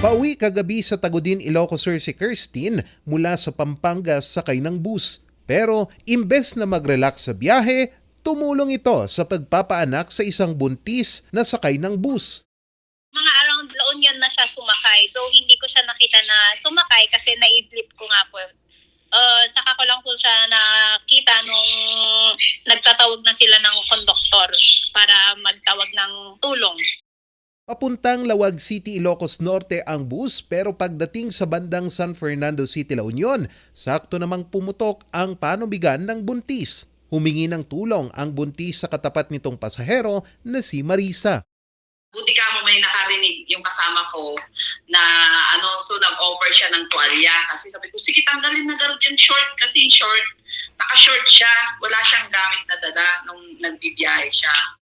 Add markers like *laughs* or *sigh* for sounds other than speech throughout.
Pauwi kagabi sa Tagudin, Ilocos Sur si Kirstine mula sa Pampanga sakay ng bus. Pero imbes na mag-relax sa biyahe, tumulong ito sa pagpapaanak sa isang buntis na sakay ng bus. mga around La Union na siya sumakay. Though hindi ko siya nakita na sumakay kasi naidlip ko nga po. Uh, saka ko lang po siya nakita nung nagtatawag na sila ng konduktor para magtawag ng tulong. Papuntang Lawag City, Ilocos Norte ang bus pero pagdating sa bandang San Fernando City, La Union, sakto namang pumutok ang panubigan ng buntis. Humingi ng tulong ang buntis sa katapat nitong pasahero na si Marisa. buti ka mo may nakarinig yung kasama ko na ano, so nag-offer siya ng tuwalya kasi sabi ko, sige tanggalin na daw yung short kasi short, naka-short siya, wala siyang gamit na dala nung nagbibiyahe siya.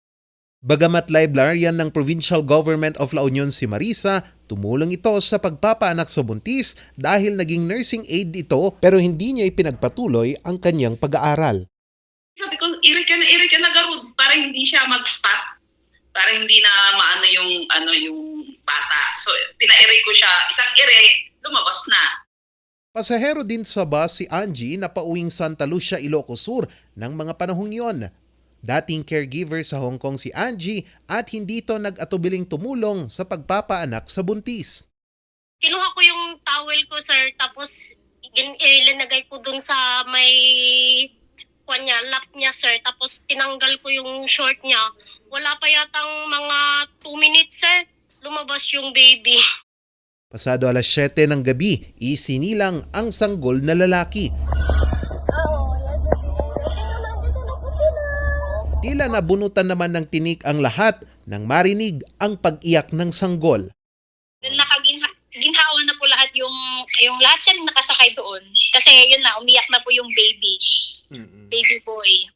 Bagamat librarian ng Provincial Government of La Union si Marisa, tumulong ito sa pagpapaanak sa buntis dahil naging nursing aid ito pero hindi niya ipinagpatuloy ang kanyang pag-aaral. Sabi ko, iri ka na, iri ka na garud para hindi siya mag-stop para hindi na maano yung ano yung bata. So pinairi ko siya, isang iri, lumabas na. Pasahero din sa bus si Angie na pauwing Santa Lucia, Ilocos Sur ng mga panahong yon. Dating caregiver sa Hong Kong si Angie at hindi ito nag-atubiling tumulong sa pagpapaanak sa buntis. Kinuha ko yung towel ko, sir, tapos ilinagay ko dun sa may kwan niya, lap niya, sir. Tapos tinanggal ko yung short niya. Wala pa yatang mga 2 minutes, sir. Lumabas yung baby. Pasado alas 7 ng gabi, isinilang ang sanggol na lalaki. Tila nabunutan naman ng tinik ang lahat nang marinig ang pag-iyak ng sanggol. Nakaginha ginhawa na po lahat yung yung lahat yan nakasakay doon. Kasi yun na, umiyak na po yung baby. Baby boy.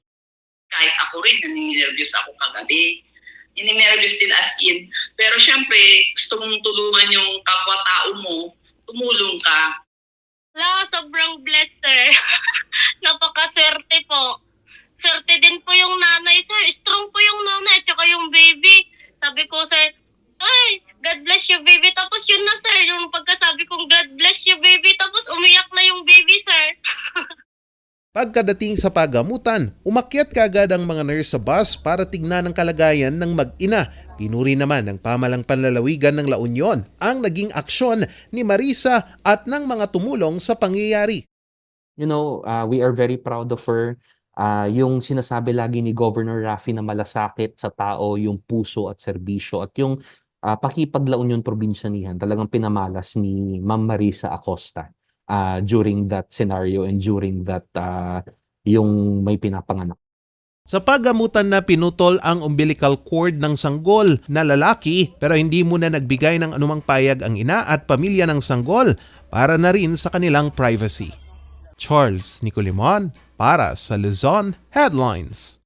kahit ako rin, naninervyos ako kagabi. Nininervyos din as in. Pero syempre, gusto mong tulungan yung kapwa-tao mo, tumulong ka. La, sobrang blessed, sir. *laughs* Napakaswerte po. Swerte din po yung nanay, sir. Strong po yung nanay at saka yung baby. Sabi ko, sir, ay, God bless you, baby. Tapos yun na, sir. Yung pagkasabi kong God bless you, baby. Tapos umiyak na yung baby, sir. Pagkadating sa pagamutan, umakyat kagad ang mga nurse sa bus para tignan ang kalagayan ng mag-ina. Pinuri naman ng pamalang panlalawigan ng La Union ang naging aksyon ni Marisa at ng mga tumulong sa pangyayari. you know, uh, we are very proud of her. Uh, yung sinasabi lagi ni Governor Rafi na malasakit sa tao, yung puso at serbisyo at yung uh, pakipaglaon yung probinsyanihan talagang pinamalas ni Ma'am Marisa Acosta uh, during that scenario and during that uh, yung may pinapanganak. Sa pagamutan na pinutol ang umbilical cord ng sanggol na lalaki pero hindi muna nagbigay ng anumang payag ang ina at pamilya ng sanggol para na rin sa kanilang privacy. Charles Nicolimon para sa Luzon Headlines.